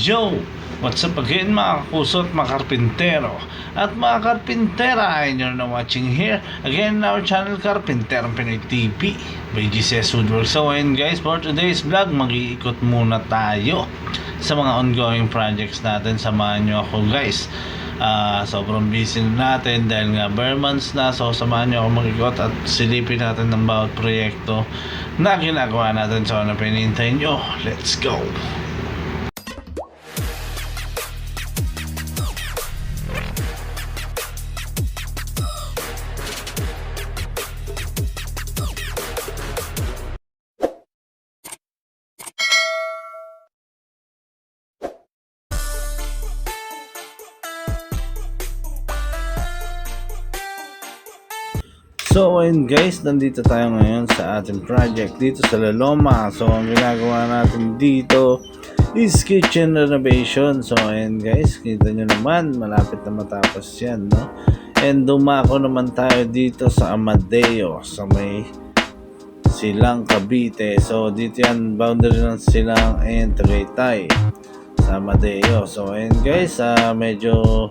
Yo! What's up again mga kakusot, mga karpintero? At mga karpintera, and you're now watching here. Again in our channel Karpintero Pinoy TV By GCS Woodwork So ayun guys, for today's vlog Mag-iikot muna tayo Sa mga ongoing projects natin. Samahan nyo ako guys. Ah, sobrang busy na natin dahil nga bare months na. So samahan nyo ako mag-ikot at silipin natin ng bawat proyekto na ginagawa natin. So ano pinintay nyo? Let's go So ayun guys, nandito tayo ngayon sa ating project dito sa Laloma. So ang ginagawa natin dito is kitchen renovation. So ayun guys, kita nyo naman, malapit na matapos yan, no? And dumako naman tayo dito sa Amadeo, sa may Silang Cavite. So dito yan, boundary ng Silang and Tagaytay sa Amadeo. So ayun guys, ah, medyo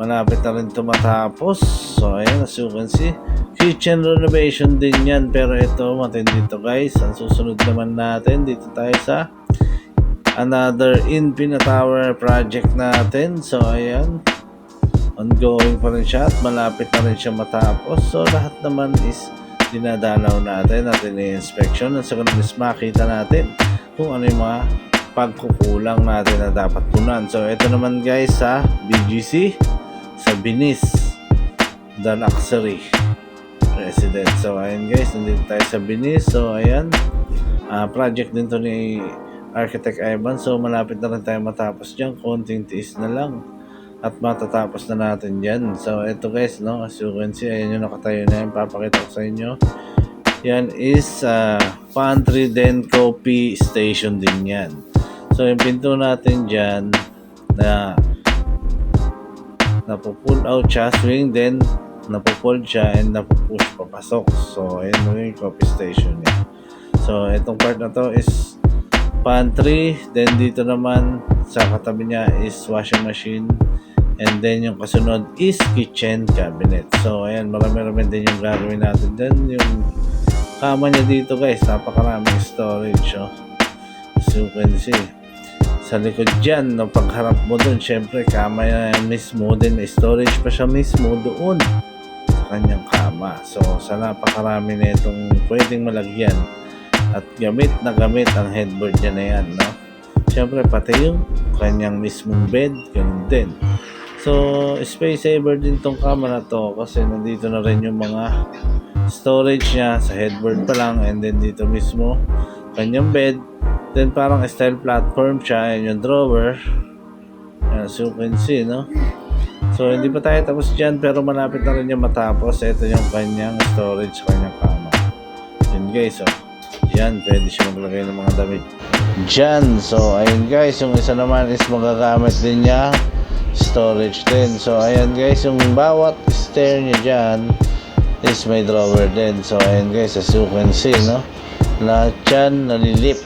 malapit na rin ito matapos. So, ayan, as you can see, kitchen renovation din yan. Pero ito, matindi to guys. Ang susunod naman natin, dito tayo sa another Infinite Tower project natin. So, ayan, ongoing pa rin siya at malapit na rin siya matapos. So, lahat naman is dinadalaw natin at ini-inspection. At kanil is makita natin kung ano yung mga pagkukulang natin na dapat punan. So, ito naman guys sa BGC sa Binis The Luxury Residence. So, ayan guys, nandito tayo sa Binis. So, ayan, ah, project din to ni Architect Ivan. So, malapit na rin tayo matapos dyan. Konting tiis na lang. At matatapos na natin dyan. So, ito guys, no, as you can see, ayan yung nakatayo na yan. Papakita ko sa inyo. Yan is ah, pantry then coffee station din yan. So, yung pinto natin dyan na napupull out siya, swing, then napupull siya and napupush papasok. So, ayun mo yung coffee station niya. So, itong part na to is pantry, then dito naman sa katabi niya is washing machine, and then yung kasunod is kitchen cabinet. So, ayan, marami-rami din yung gagawin natin. Then, yung kama niya dito guys, napakaraming storage. Oh. As you can see sa likod dyan, no, pagharap mo dun, syempre, kama yan mismo din, storage pa siya mismo doon kanyang kama. So, sa napakarami na itong pwedeng malagyan at gamit na gamit ang headboard niya na yan, no? Syempre, pati yung kanyang mismong bed, ganun din. So, space saver din tong kama na to kasi nandito na rin yung mga storage niya sa headboard pa lang and then dito mismo kanyang bed Then parang style platform siya and yung drawer. As you can see, no? So hindi pa tayo tapos dyan pero malapit na rin yung matapos. Ito yung kanyang storage kanyang kama. Yun guys, oh. Yan, pwede siya maglagay ng mga damit. Dyan. So ayun guys, yung isa naman is magagamit din niya. Storage din. So ayan guys, yung bawat stair niya dyan is may drawer din. So ayan guys, as you can see, no? Lahat yan nalilip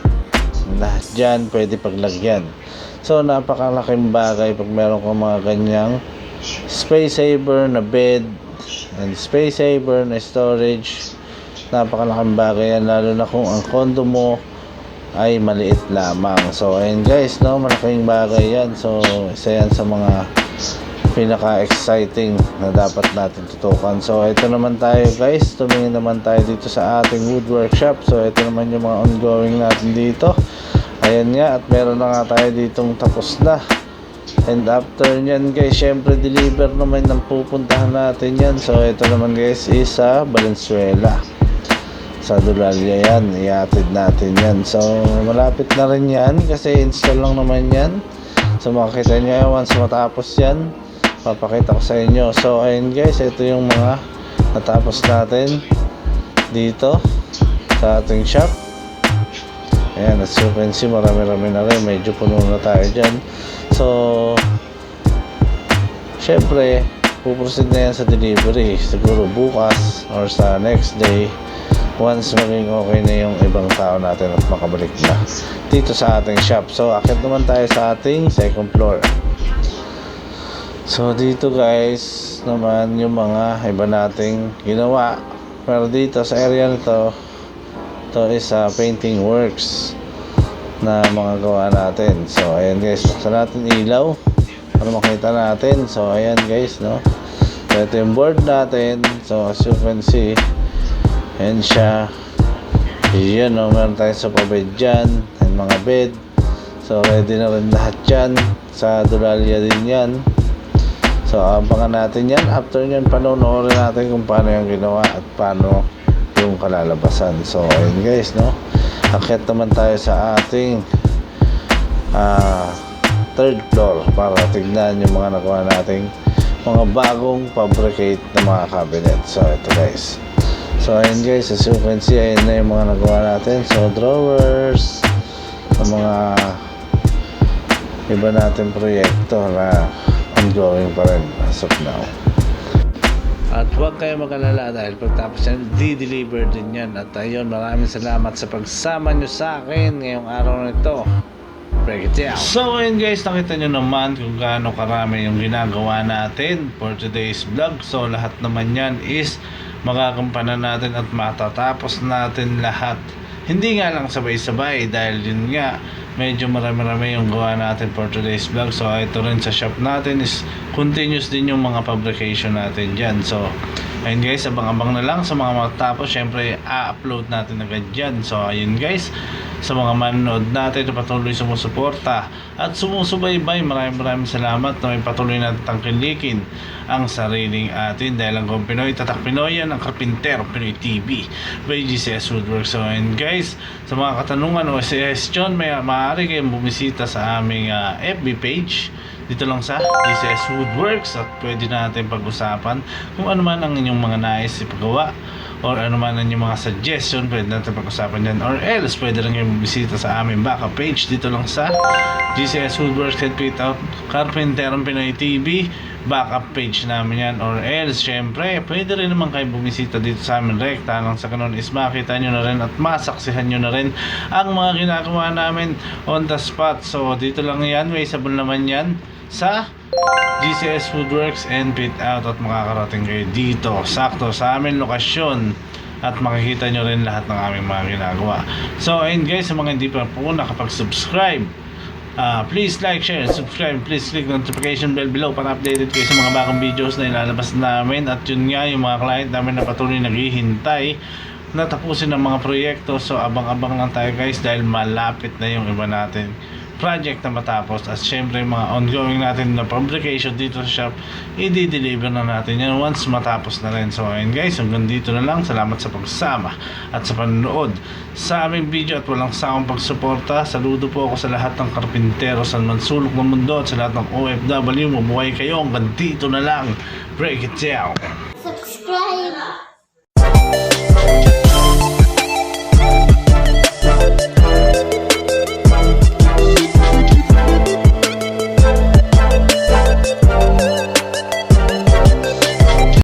lahat dyan pwede paglagyan so napakalaking bagay pag meron kang mga ganyang space saver na bed and space saver na storage napakalaking bagay yan lalo na kung ang condo mo ay maliit lamang so ayun guys no malaking bagay yan so isa yan sa mga pinaka-exciting na dapat natin tutukan. So, ito naman tayo guys. Tumingin naman tayo dito sa ating wood workshop. So, ito naman yung mga ongoing natin dito. Ayan nga. At meron na nga tayo ditong tapos na. And after nyan guys, syempre deliver naman ng pupuntahan natin yan. So, ito naman guys is sa Valenzuela. Sa Dulalia yan. Iatid natin yan. So, malapit na rin yan kasi install lang naman yan. So, makikita nyo once matapos yan papakita ko sa inyo so ayun guys ito yung mga natapos natin dito sa ating shop ayan as you can see marami rami na rin medyo puno na tayo dyan so syempre puproceed na yan sa delivery siguro bukas or sa next day once maging okay na yung ibang tao natin at makabalik na dito sa ating shop. So, akit naman tayo sa ating second floor. So, dito guys, naman yung mga iba nating ginawa. Pero dito sa area nito, to is uh, painting works na mga gawa natin. So, ayan guys, buksan natin ilaw para makita natin. So, ayan guys, no? So, ito yung board natin. So, as you can see, ayan siya. Yun, no? Meron tayong sofa bed dyan. And mga bed. So, ready na rin lahat yan. Sa Duralia din yan. So, abangan natin yan. After yan, panonoorin natin kung paano yung ginawa at paano yung kalalabasan. So, ayun guys, no? Akit naman tayo sa ating ah, third floor para tignan yung mga nagawa nating mga bagong fabricate na mga cabinet. So, ito guys. So, ayun guys, as you can see, ayun na yung mga nagawa natin. So, drawers, ang mga iba natin proyekto na ongoing pa rin as of now. At huwag kayo mag-alala dahil pagtapos yan, di-deliver din yan. At ayun, maraming salamat sa pagsama nyo sa akin ngayong araw na ito. Break it down. So ayun guys, nakita nyo naman kung gaano karami yung ginagawa natin for today's vlog. So lahat naman yan is magagampanan natin at matatapos natin lahat. Hindi nga lang sabay-sabay dahil yun nga, medyo marami-rami yung gawa natin for today's vlog. So ito rin sa shop natin is continuous din yung mga publication natin dyan. So ayun guys, abang-abang na lang sa mga matapos. Syempre, a-upload natin agad dyan. So ayun guys, sa mga manonood natin na patuloy sumusuporta at sumusubaybay. Maraming maraming salamat na may patuloy natin tangkilikin ang sariling atin dahil ang Pinoy, tatak Pinoy yan ang Karpintero Pinoy TV by GCS Woodworks. So and guys, sa mga katanungan o suggestion, may maaari kayong bumisita sa aming ah, FB page. Dito lang sa GCS Woodworks at pwede natin pag-usapan kung ano man ang inyong mga nais ipagawa or ano man ang inyong mga suggestion pwede natin pag-usapan yan. Or else pwede lang yung bisita sa aming backup page dito lang sa GCS Woodworks and Carpenter Pinoy TV backup page namin yan. Or else syempre pwede rin naman kayo bumisita dito sa amin rekta lang sa kanon is makita nyo na rin at masaksihan nyo na rin ang mga ginagawa namin on the spot. So dito lang yan. May sabon naman yan sa GCS Foodworks and Pit Out at makakarating kayo dito. Sakto sa aming lokasyon at makikita nyo rin lahat ng aming mga ginagawa. So ayun guys sa mga hindi pa po nakapag-subscribe Ah, please like, share, subscribe. Please click notification bell below para updated kayo sa mga bagong videos na ilalabas namin. At yun nga, yung mga client namin na patuloy naghihintay na tapusin ang mga proyekto. So, abang-abang lang tayo guys dahil malapit na yung iba natin project na matapos at syempre mga ongoing natin na publication dito sa shop i-deliver na natin yan once matapos na rin. So ayun guys hanggang dito na lang. Salamat sa pagsama at sa panonood sa aming video at walang sawang pagsuporta. Saludo po ako sa lahat ng karpintero sa mansulok ng mundo at sa lahat ng OFW mabuhay kayo. Hanggang dito na lang. Break it down. Subscribe